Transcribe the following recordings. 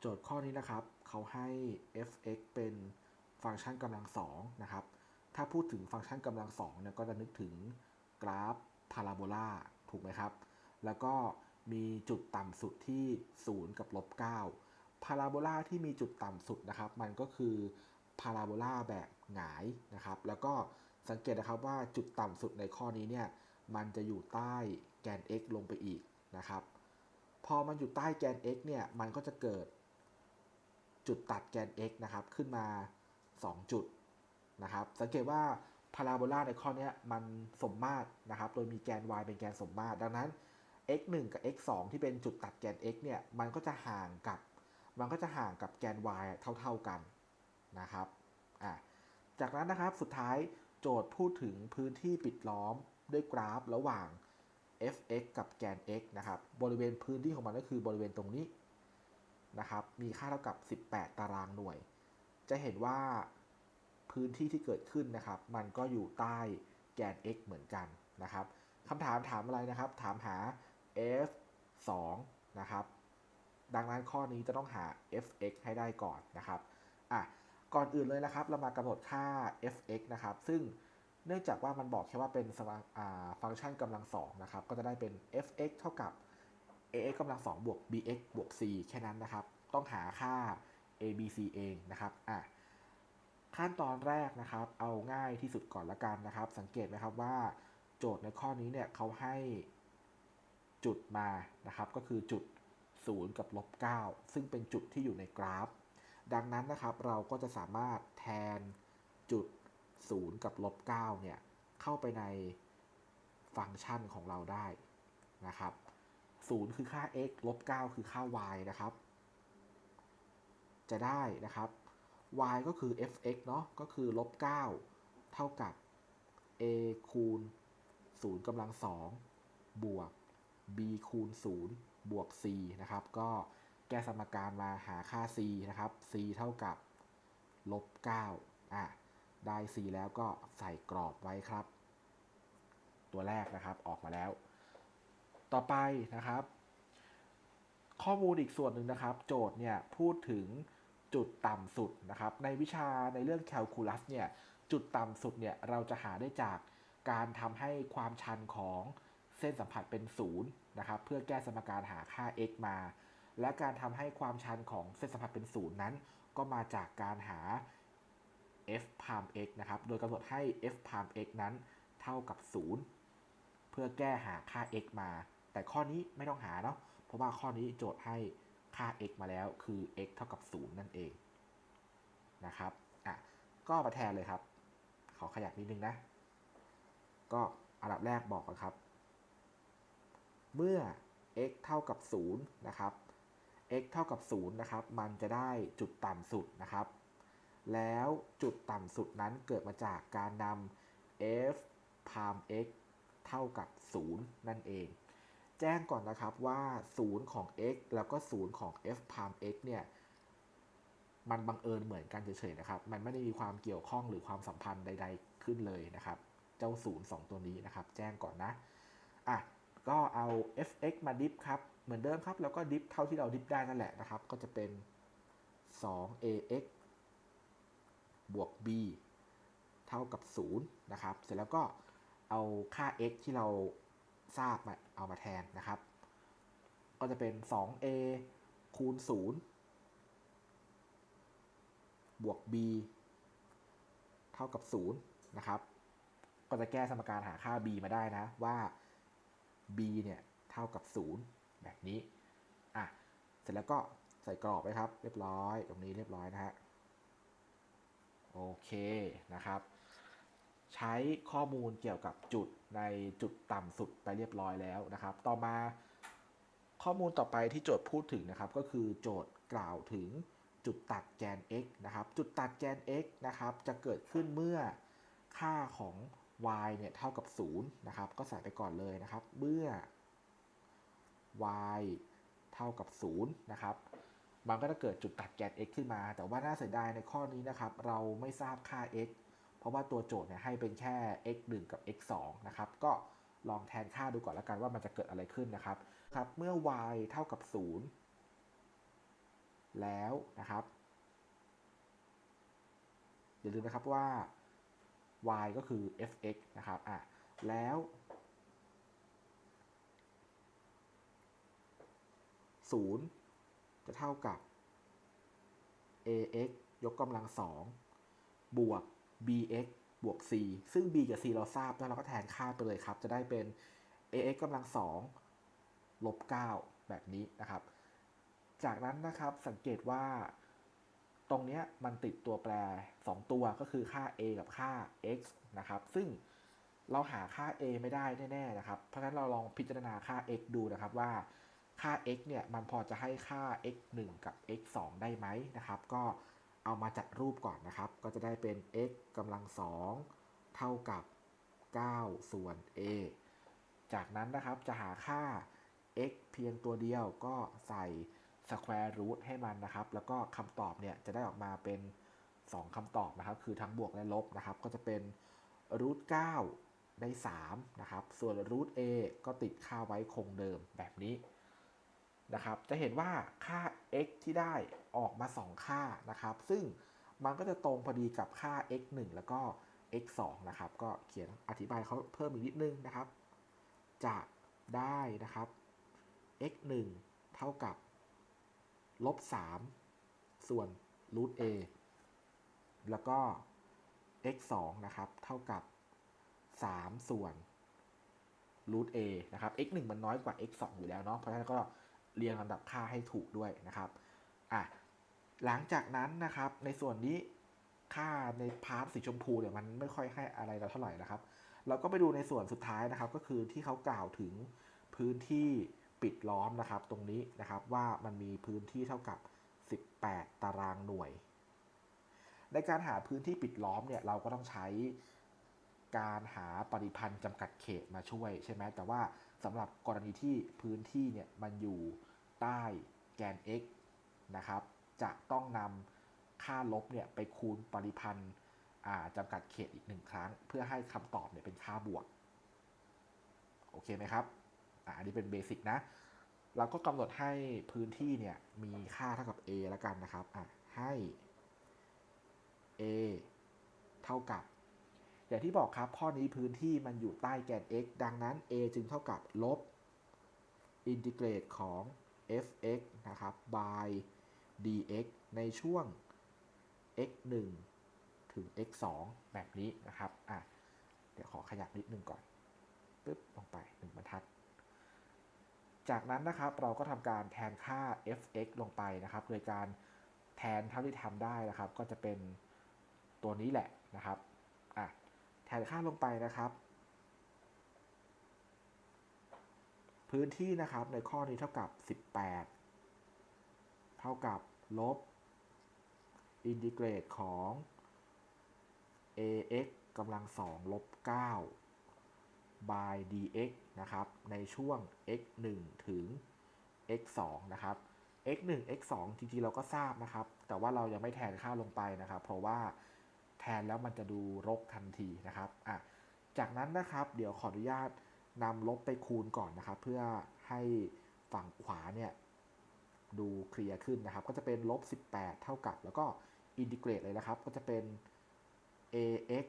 โจทย์ข้อนี้นะครับเขาให้ f(x) เป็นฟังก์ชันกำลังสองนะครับ ถ้าพูดถึงฟังก์ชันกำลังสองเนี่ยก็จะนึกถึงกราฟพาราโบลาถูกไหมครับ แล้วก็มีจุดต่ำสุดที่ 0 กับลบ9พาราโบลาที่มีจุดต่ำสุดนะครับ มันก็คือพาราโบลาแบบหงายนะครับ แล้วก็สังเกตนะครับว่าจุดต่ำสุดในข้อนี้เนี่ยมันจะอยู่ใต้แกน x ลงไปอีกนะครับ พอมันอยู่ใต้แกน x เนี่ยมันก็จะเกิด จุดตัดแกน x นะครับ ขึ้นมา 2 จุดนะครับ สังเกตว่าพาราโบลาในข้อนี้มันสมมาตรนะครับ โดยมีแกน y เป็นแกนสมมาตร ดังนั้น x 1กับ x 2ที่เป็นจุดตัดแกน x เนี่ย มันก็จะห่างกับ มันก็จะห่างกับแกน y เท่า ๆกันนะครับ อะจากนั้นนะครับ สุดท้ายโจทย์พูดถึงพื้นที่ปิดล้อมด้วยกราฟระหว่าง f(x) กับแกน x นะครับ บริเวณพื้นที่ของมันก็คือบริเวณตรงนี้ นะครับ มีค่าเท่ากับ 18 ตารางหน่วย จะเห็นว่าพื้นที่ที่เกิดขึ้นนะครับ มันก็อยู่ใต้แกน x เหมือนกันนะครับคำถามถามอะไรนะครับ ถามหา f 2นะครับ ดังนั้นข้อนี้จะต้องหา f(x) ให้ได้ก่อนนะครับอะก่อนอื่นเลยนะครับ เรามากำหนดค่า f(x) นะครับ ซึ่งเนื่องจากว่ามันบอกแค่ว่าเป็นฟังก์ชันกำลังสองนะครับ ก็จะได้เป็น f(x) เท่ากับ ax กำลังสองบวก bx บวก c แค่นั้นนะครับ ต้องหาค่า a b c เองนะครับอะขั้นตอนแรกนะครับ เอาง่ายที่สุดก่อนละกันนะครับ สังเกตไหมครับว่า โจทย์ในข้อนี้เนี่ยเขาให้จุดมานะครับ ก็คือจุด 0 กับลบ 9 ซึ่งเป็นจุดที่อยู่ในกราฟ ดังนั้นนะครับเราก็จะสามารถแทนจุด 0 กับลบ 9 เนี่ย เข้าไปในฟังก์ชันของเราได้นะครับ 0 คือค่า x ลบ 9 คือค่า y นะครับ จะได้นะครับ y ก็คือ f(x) เนาะก็คือลบ 9 เท่ากับ a คูณ 0กำลัง 2 บวก b คูณ 0 บวก c นะครับ ก็แก้สมการมาหาค่า c นะครับ c เท่ากับลบ 9 อะ ได้ c แล้วก็ใส่กรอบไว้ครับ ตัวแรกนะครับออกมาแล้ว ต่อไปนะครับ ข้อมูลอีกส่วนหนึ่งนะครับ โจทย์เนี่ยพูดถึงจุดต่ำสุดนะครับ ในวิชาในเรื่องแคลคูลัสเนี่ยจุดต่ำสุดเนี่ยเราจะหาได้จากการทำให้ความชันของเส้นสัมผัสเป็นศูนย์นะครับเพื่อแก้สมการหาค่า x มา และการทำให้ความชันของเส้นสัมผัสเป็นศูนย์นั้น ก็มาจากการหา f พาม x นะครับโดยกำหนดให้ f พาม x นั้นเท่ากับ 0 เพื่อแก้หาค่า x มา แต่ข้อนี้ไม่ต้องหาเนาะเพราะว่าข้อนี้โจทย์ให้ค่า x มาแล้วคือ x เท่ากับ 0 นั่นเองนะครับอะก็มาแทนเลยครับ ขอขยับนิดนึงนะ ก็อันดับแรกบอกก่อนครับ เมื่อ x เท่ากับ 0 นะครับ x เท่ากับ 0 นะครับ มันจะได้จุดต่ำสุดนะครับ แล้วจุดต่ำสุดนั้นเกิดมาจากการนำ f พาม x เท่ากับ 0 นั่นเอง แจ้งก่อนนะครับว่า 0 ของ x แล้วก็ 0 ของ f พาม x เนี่ยมันบังเอิญเหมือนกันเฉยๆนะครับ มันไม่ได้มีความเกี่ยวข้องหรือความสัมพันธ์ใด ๆ ขึ้นเลยนะครับ เจ้า 0 2 ตัวนี้นะครับ แจ้งก่อนนะ อะ ก็เอา fx มาดิฟครับ เหมือนเดิมครับ แล้วก็ดิฟเท่าที่เราดิฟได้นั่นแหละนะครับ ก็จะเป็น 2ax บวก b เท่ากับ 0 นะครับ เสร็จแล้วก็เอาค่า x ที่เรา ทราบมาเอามาแทนนะครับ ก็จะเป็น 2a คูณ 0 บวก b เท่ากับ 0 นะครับ ก็จะแก้สมการหาค่า b มาได้นะว่า b เนี่ยเท่ากับ 0 แบบนี้ อะ เสร็จแล้วก็ใส่กรอบไว้ครับ เรียบร้อย ตรงนี้เรียบร้อยนะฮะ โอเคนะครับ ใช้ข้อมูลเกี่ยวกับจุดในจุดต่ำสุดไปเรียบร้อยแล้วนะครับ ต่อมาข้อมูลต่อไปที่โจทย์พูดถึงนะครับก็คือโจทย์กล่าวถึงจุดตัดแกน x นะครับ จุดตัดแกน x นะครับจะเกิดขึ้นเมื่อค่าของ y เนี่ยเท่ากับ0นะครับก็ใส่ไปก่อนเลยนะครับ เมื่อ y เท่ากับ0นะครับมันก็จะเกิดจุดตัดแกน x ขึ้นมา แต่ว่าน่าเสียดายในข้อนี้นะครับ เราไม่ทราบค่า x เพราะว่าตัวโจทย์เนี่ยให้เป็นแค่ x 1 กับ x 2นะครับ ก็ลองแทนค่าดูก่อนแล้วกันว่ามันจะเกิดอะไรขึ้นนะครับ ครับ เมื่อ y เท่ากับ 0 แล้วนะครับ อย่าลืมนะครับว่า y ก็คือ f(x) นะครับ อะ แล้ว 0 จะเท่ากับ ax ยกกำลังสองบวก bx บวก c ซึ่ง b กับ c เราทราบแล้วเราก็แทนค่าไปเลยครับ จะได้เป็น ax กำลังสองลบ9แบบนี้นะครับ จากนั้นนะครับสังเกตว่าตรงเนี้ยมันติดตัวแปร 2 ตัวก็คือค่า a กับค่า x นะครับ ซึ่งเราหาค่า a ไม่ได้แน่ๆนะครับ เพราะฉะนั้นเราลองพิจารณาค่า x ดูนะครับว่าค่า x เนี่ยมันพอจะให้ค่า x 1 กับ x 2ได้ไหมนะครับ ก็ เอามาจัดรูปก่อนนะครับ ก็จะได้เป็น x กำลังสองเท่ากับ 9 ส่วน a จากนั้นนะครับจะหาค่า x เพียงตัวเดียวก็ใส่ square root ให้มันนะครับ แล้วก็คำตอบเนี่ยจะได้ออกมาเป็น 2คำตอบนะครับ คือทั้งบวกและลบนะครับ ก็จะเป็น root 9ได้3นะครับ ส่วน root a ก็ติดค่าไว้คงเดิมแบบนี้ นะครับ จะเห็นว่าค่า x ที่ได้ออกมา 2 ค่านะครับ ซึ่งมันก็จะตรงพอดีกับค่า x 1แล้วก็ x 2นะครับ ก็เขียนอธิบายเขาเพิ่มอีกนิดนึงนะครับ จะได้นะครับ x 1เท่ากับลบ3ส่วน root a แล้วก็ x 2นะครับ เท่ากับ 3 ส่วน root a นะครับ x 1มันน้อยกว่า x 2อยู่แล้วเนาะ เพราะฉะนั้นก็ เรียงลำดับค่าให้ถูกด้วยนะครับอะหลังจากนั้นนะครับในส่วนนี้ค่าในพาร์ทสีชมพูเนี่ยมันไม่ค่อยให้อะไรเราเท่าไหร่นะครับ เราก็ไปดูในส่วนสุดท้ายนะครับ ก็คือที่เขากล่าวถึงพื้นที่ปิดล้อมนะครับ ตรงนี้นะครับว่ามันมีพื้นที่เท่ากับ 18 ตารางหน่วย ในการหาพื้นที่ปิดล้อมเนี่ยเราก็ต้องใช้การหาปริพันธ์จำกัดเขตมาช่วยใช่ไหมแต่ว่า สำหรับกรณีที่พื้นที่เนี่ยมันอยู่ใต้แกน x นะครับ จะต้องนำค่าลบเนี่ยไปคูณปริพันธ์จำกัดเขตอีกหนึ่งครั้ง เพื่อให้คำตอบเนี่ยเป็นค่าบวก โอเคไหมครับอ่าอันนี้เป็นเบสิกนะ เราก็กำหนดให้พื้นที่เนี่ยมีค่าเท่ากับ a แล้วกันนะครับอะให้ a เท่ากับ อย่างที่บอกครับข้อนี้พื้นที่มันอยู่ใต้แกน x ดังนั้น a จึงเท่ากับลบอินทิเกรตของ f(x) นะครับ by dx ในช่วง x 1ถึง x 2แบบนี้นะครับอะเดี๋ยวขอขยับนิดนึงก่อนปึ๊บลงไป1บรรทัด จากนั้นนะครับเราก็ทำการแทนค่า f(x) ลงไปนะครับ โดยการแทนเท่าที่ทำได้นะครับ ก็จะเป็นตัวนี้แหละนะครับ แทนค่าลงไปนะครับ พื้นที่นะครับในข้อนี้เท่ากับ 18 เท่ากับลบอินทิเกรตของ ax กำลังสองลบ 9 by dx นะครับ ในช่วง x 1 ถึง x 2นะครับ x 1 x 2จริงๆ เราก็ทราบนะครับ แต่ว่าเรายังไม่แทนค่าลงไปนะครับ เพราะว่า แทนแล้วมันจะดูรกทันทีนะครับอะจากนั้นนะครับเดี๋ยวขออนุญาตนำลบไปคูณก่อนนะครับ เพื่อให้ฝั่งขวาเนี่ยดูเคลียร์ขึ้นนะครับ ก็จะเป็นลบ 18 เท่ากับ แล้วก็อินทิเกรตเลยนะครับ ก็จะเป็น ax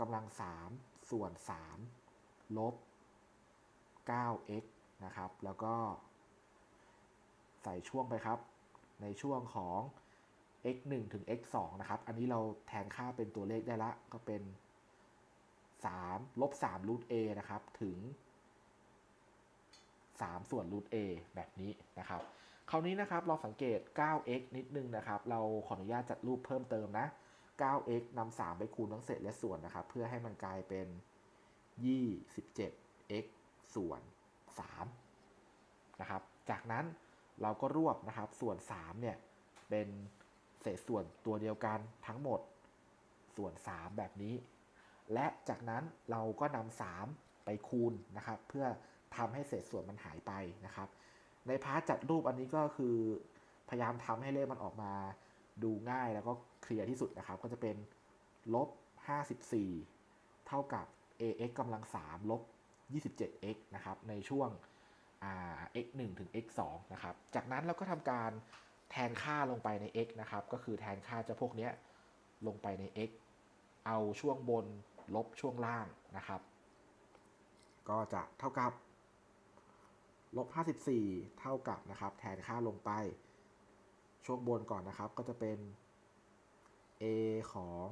กำลัง 3 ส่วน 3 ลบ 9x นะครับ แล้วก็ใส่ช่วงไปครับ ในช่วงของ x 1ถึง x 2นะครับ อันนี้เราแทนค่าเป็นตัวเลขได้ละ ก็เป็น3ลบ3รูท a นะครับ ถึง 3 ส่วนรูท a แบบนี้นะครับ คราวนี้นะครับเราสังเกต 9x นิดนึงนะครับ เราขออนุญาตจัดรูปเพิ่มเติมนะ 9x นำ3ไปคูณทั้งเศษและส่วนนะครับ เพื่อให้มันกลายเป็น 27x ส่วน 3 นะครับ จากนั้นเราก็รวบนะครับ ส่วน 3 เนี่ย เป็น เศษส่วนตัวเดียวกันทั้งหมด ส่วน 3 แบบนี้ และจากนั้นเราก็นำ3ไปคูณนะครับ เพื่อทำให้เศษส่วนมันหายไปนะครับ ในพาร์ทจัดรูปอันนี้ก็คือ พยายามทำให้เลขมันออกมาดูง่ายแล้วก็เคลียร์ที่สุดนะครับ ก็จะเป็นลบ54 เท่ากับ ax กำลัง3ลบ 27x นะครับ ในช่วง x 1ถึง x 2นะครับ จากนั้นเราก็ทำการ แทนค่าลงไปใน x นะครับ ก็คือแทนค่าจ้าพวกเนี้ยลงไปใน x เอาช่วงบนลบช่วงล่างนะครับ ก็จะเท่ากับลบ54 เท่ากับนะครับ แทนค่าลงไป ช่วงบนก่อนนะครับ ก็จะเป็น a ของ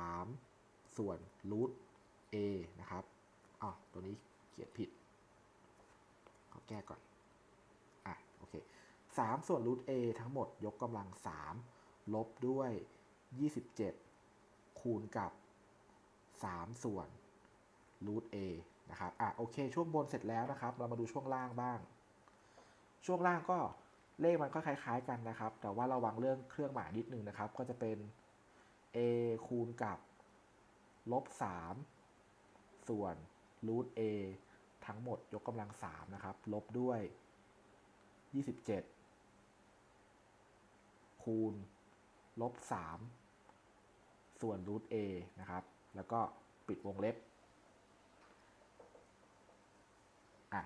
3 ส่วน root a นะครับอ๋อตัวนี้เขียนผิด ขอแก้ก่อน 3 ส่วน root a ทั้งหมดยกกำลัง 3 ลบด้วย 27 คูณกับ 3 ส่วน root a นะครับ อะโอเค ช่วงบนเสร็จแล้วนะครับ เรามาดูช่วงล่างบ้าง ช่วงล่างก็เลขมันก็คล้าย ๆ กันนะครับ แต่ว่าระวังเรื่องเครื่องหมายนิดนึงนะครับ ก็จะเป็น a คูณกับลบ 3 ส่วน root a ทั้งหมดยกกำลัง 3 นะครับ ลบด้วย 27 คูณลบ3ส่วน root a นะครับ แล้วก็ปิดวงเล็บอะ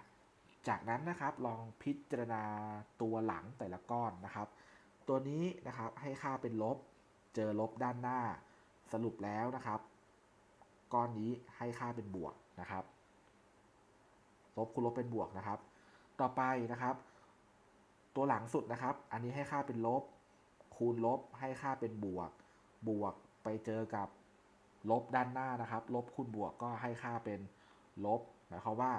จากนั้นนะครับลองพิจารณาตัวหลังแต่ละก้อนนะครับ ตัวนี้นะครับให้ค่าเป็นลบ เจอลบด้านหน้า สรุปแล้วนะครับ ก้อนนี้ให้ค่าเป็นบวกนะครับ ลบคูณลบเป็นบวกนะครับ ต่อไปนะครับ ตัวหลังสุดนะครับ อันนี้ให้ค่าเป็นลบ คูณลบให้ค่าเป็นบวก บวกไปเจอกับลบด้านหน้านะครับ ลบคูณบวกก็ให้ค่าเป็นลบหมายความว่า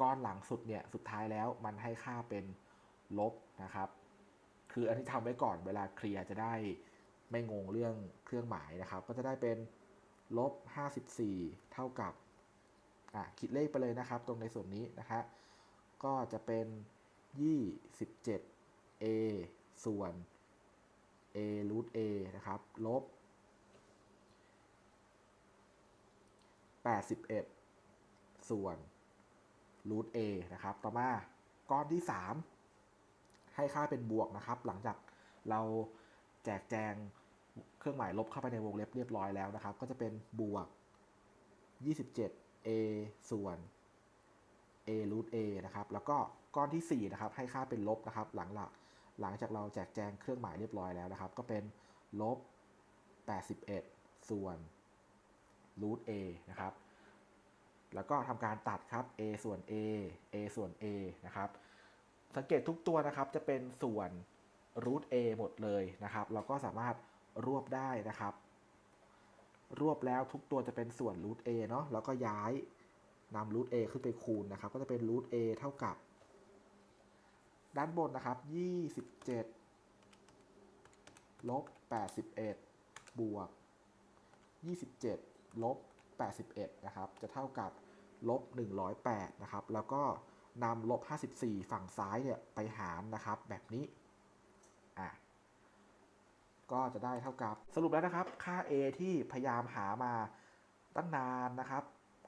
ก้อนหลังสุดเนี่ยสุดท้ายแล้วมันให้ค่าเป็นลบนะครับ คืออันที่ทำไว้ก่อนเวลาเคลียร์จะได้ไม่งงเรื่องเครื่องหมายนะครับ ก็จะได้เป็นลบ54 เท่ากับอะคิดเลขไปเลยนะครับ ตรงในส่วนนี้นะฮะก็จะเป็น 27 a ส่วน a root a นะครับ ลบ 81 ส่วน root a นะครับ ต่อมาก้อนที่ 3 ให้ค่าเป็นบวกนะครับ หลังจากเราแจกแจงเครื่องหมายลบเข้าไปในวงเล็บเรียบร้อยแล้วนะครับ ก็จะเป็นบวก 27 a ส่วน a root a นะครับ แล้วก็ก้อนที่ 4 นะครับ ให้ค่าเป็นลบนะครับ หลังหลัก หลังจากเราแจกแจงเครื่องหมายเรียบร้อยแล้วนะครับ ก็เป็นลบ 81 ส่วน root a นะครับ แล้วก็ทำการตัดครับ a ส่วน a a ส่วน a นะครับ สังเกตทุกตัวนะครับจะเป็นส่วน root a หมดเลยนะครับ เราก็สามารถรวบได้นะครับ รวบแล้วทุกตัวจะเป็นส่วน root a เนาะ แล้วก็ย้ายนำ root a ขึ้นไปคูณนะครับ ก็จะเป็น root a เท่ากับ ด้านบนนะครับ27ลบ81บวก27ลบ81นะครับ จะเท่ากับลบ108นะครับ แล้วก็นำลบ54ฝั่งซ้ายเนี่ยไปหารนะครับ แบบนี้ อะก็จะได้เท่ากับสรุปแล้วนะครับ ค่า a ที่พยายามหามาตั้งนานนะครับ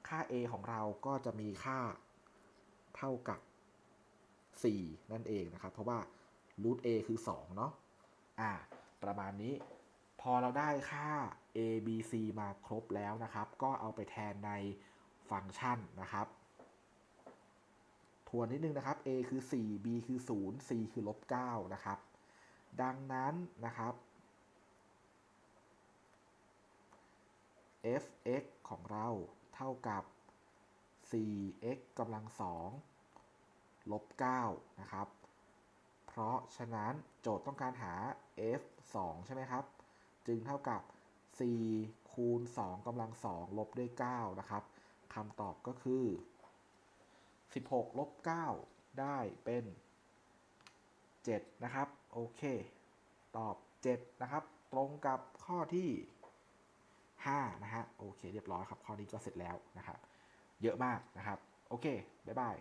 ค่า a ของเราก็จะมีค่าเท่ากับ 4 นั่นเองนะครับ เพราะว่า root a คือ 2 เนาะอ่า ประมาณนี้ พอเราได้ค่า a b c มาครบแล้วนะครับ ก็เอาไปแทนในฟังก์ชันนะครับ ทวนนิดนึงนะครับ a คือ 4 b คือ 0 c คือลบ9นะครับ ดังนั้นนะครับ f(x) ของเราเท่ากับ 4x กำลัง2 ลบ9นะครับ เพราะฉะนั้นโจทย์ต้องการหา f 2 ใช่ไหมครับ จึงเท่ากับ 4 คูณ 2กำลัง 2 ลบด้วย 9 นะครับคำตอบก็คือ 16 ลบ 9 ได้เป็น 7 นะครับ โอเค ตอบ 7 นะครับ ตรงกับข้อที่ 5 นะฮะ โอเค เรียบร้อยครับ ข้อนี้ก็เสร็จแล้วนะครับ เยอะมากนะครับ โอเค บ๊ายบาย